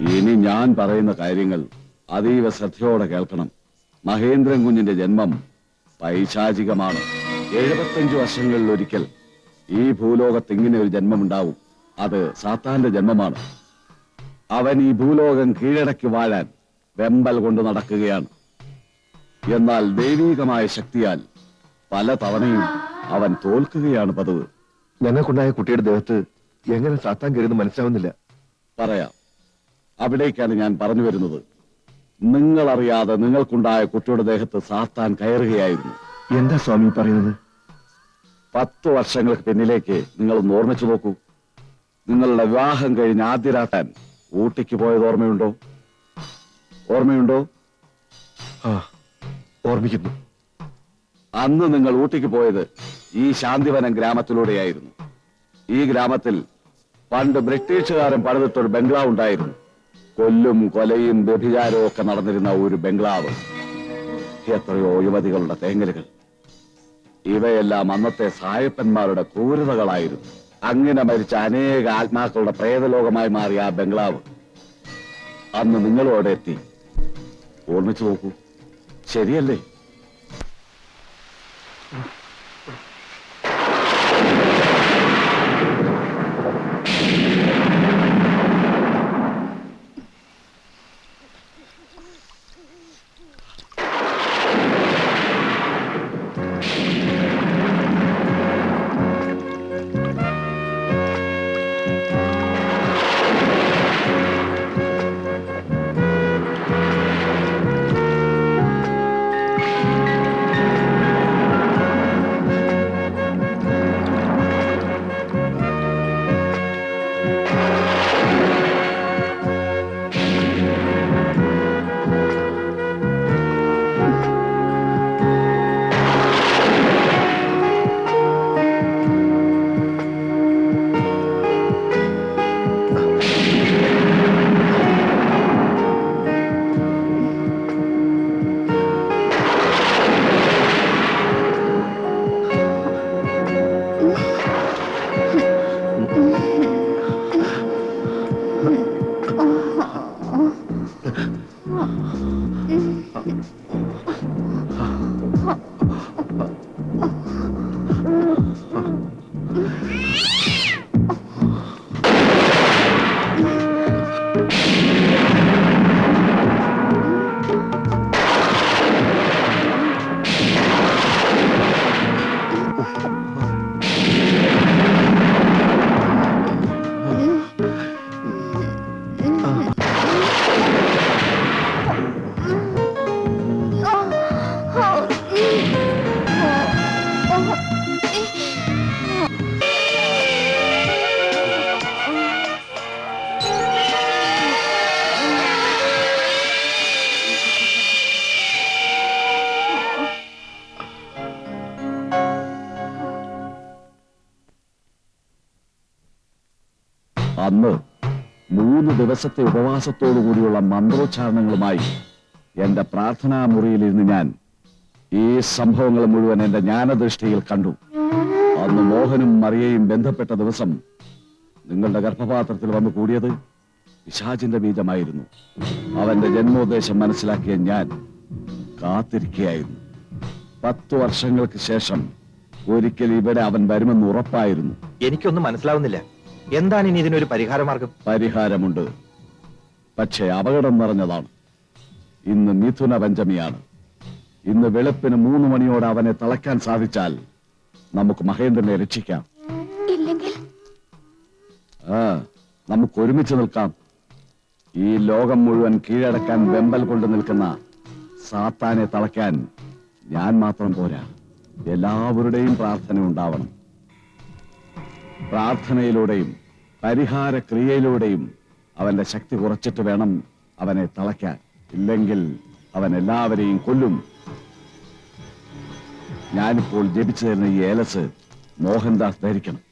ഇനി ഞാൻ പറയുന്ന കാര്യങ്ങൾ അതീവ ശ്രദ്ധയോടെ കേൾക്കണം. മഹേന്ദ്രൻ കുഞ്ഞിന്റെ ജന്മം പൈശാചികമാണ്. എഴുപത്തഞ്ചു വർഷങ്ങളിൽ ഒരിക്കൽ ഈ ഭൂലോകത്ത് ഇങ്ങനെ ഒരു ജന്മമുണ്ടാവും. അത് സാത്താന്റെ ജന്മമാണ്. അവൻ ഈ ഭൂലോകം കീഴടക്കി വാഴാൻ വെമ്പൽ കൊണ്ട് നടക്കുകയാണ്. എന്നാൽ ദൈവീകമായ ശക്തിയാൽ പല തവണയും അവൻ തോൽക്കുകയാണ് പതിവ്. ഞങ്ങൾക്കുണ്ടായ കുട്ടിയുടെ ദേഹത്ത് എങ്ങനെ സാത്താൻ കരുത് മനസ്സിലാവുന്നില്ല. പറയാം. അവിടേക്കാണ് ഞാൻ പറഞ്ഞു വരുന്നത്. നിങ്ങളറിയാതെ നിങ്ങൾക്കുണ്ടായ കുട്ടിയുടെ ദേഹത്ത് സാത്താൻ കയറുകയായിരുന്നു. എന്താ സ്വാമി പറയുന്നത്? പത്ത് വർഷങ്ങൾക്ക് പിന്നിലേക്ക് നിങ്ങൾ ഒന്ന് ഓർമ്മിച്ചു നോക്കൂ. നിങ്ങളുടെ വിവാഹം കഴിഞ്ഞ് ആദ്യ രാത്താൻ ഊട്ടിക്ക് പോയത് ഓർമ്മയുണ്ടോ? ഓർമ്മയുണ്ടോ? ആ ഓർമ്മിക്കുന്നു. അന്ന് നിങ്ങൾ ഊട്ടിക്ക് പോയത് ഈ ശാന്തിവനം ഗ്രാമത്തിലൂടെയായിരുന്നു. ഈ ഗ്രാമത്തിൽ പണ്ട് ബ്രിട്ടീഷുകാരൻ പണിതിട്ടൊരു ബംഗ്ലാവ് ഉണ്ടായിരുന്നു കൊല്ലും കൊലയും വ്യഭിചാരവും ഒക്കെ നടന്നിരുന്ന ഒരു ബംഗ്ലാവ്. എത്രയോ യുവതികളുടെ തേങ്ങലുകൾ. ഇവയെല്ലാം അന്നത്തെ സായപ്പന്മാരുടെ ക്രൂരതകളായിരുന്നു. അങ്ങനെ മരിച്ച അനേക ആത്മാക്കളുടെ പ്രേതലോകമായി മാറിയ ആ ബംഗ്ലാവ്. അന്ന് നിങ്ങളോടെ എത്തി. ഓർമ്മിച്ചു നോക്കൂ. ശരിയല്ലേ? അന്ന് മൂന്ന് ദിവസത്തെ ഉപവാസത്തോടു കൂടിയുള്ള മന്ത്രോച്ചാരണങ്ങളുമായി എന്റെ പ്രാർത്ഥനാ മുറിയിലിരുന്ന് ഞാൻ ഈ സംഭവങ്ങൾ മുഴുവൻ എന്റെ ജ്ഞാനദൃഷ്ടിയിൽ കണ്ടു. അന്ന് മോഹനും മറിയയും ബന്ധപ്പെട്ട ദിവസം നിങ്ങളുടെ ഗർഭപാത്രത്തിൽ വന്നു കൂടിയത് പിശാചിന്റെ ബീജമായിരുന്നു. അവന്റെ ജന്മോദ്ദേശം മനസ്സിലാക്കിയ ഞാൻ കാത്തിരിക്കുകയായിരുന്നു. പത്തു വർഷങ്ങൾക്ക് ശേഷം ഒരിക്കൽ ഇവിടെ അവൻ വരുമെന്ന് ഉറപ്പായിരുന്നു. എനിക്കൊന്നും മനസ്സിലാവുന്നില്ല. എന്താണ് ഇനി ഇതിനൊരു പരിഹാര മാർഗം പരിഹാരമുണ്ട്. പക്ഷേ അപകടം നിറഞ്ഞതാണ്. ഇന്ന് മിഥുന പഞ്ചമിയാണ്. ഇന്ന് വെളുപ്പിന് മൂന്ന് മണിയോടെ അവനെ തളയ്ക്കാൻ സാധിച്ചാൽ നമുക്ക് മഹേന്ദ്രനെ രക്ഷിക്കാം. ഇല്ലെങ്കിൽ? ആ നമുക്ക് ഒരുമിച്ച് നിൽക്കാം. ഈ ലോകം മുഴുവൻ കീഴടക്കാൻ വെമ്പൽ കൊണ്ട് നിൽക്കുന്ന സാത്താനെ തളയ്ക്കാൻ ഞാൻ മാത്രം പോരാ. എല്ലാവരുടെയും പ്രാർത്ഥന ഉണ്ടാവണം. പ്രാർത്ഥനയിലൂടെയും പരിഹാര ക്രിയയിലൂടെയും അവന്റെ ശക്തി കുറച്ചിട്ട് വേണം അവനെ തളയ്ക്കാൻ. ഇല്ലെങ്കിൽ അവൻ എല്ലാവരെയും കൊല്ലും. ഞാനിപ്പോൾ ജപിച്ചു തരുന്ന ഈ ഏലസ് മോഹൻദാസ് ധരിക്കണം.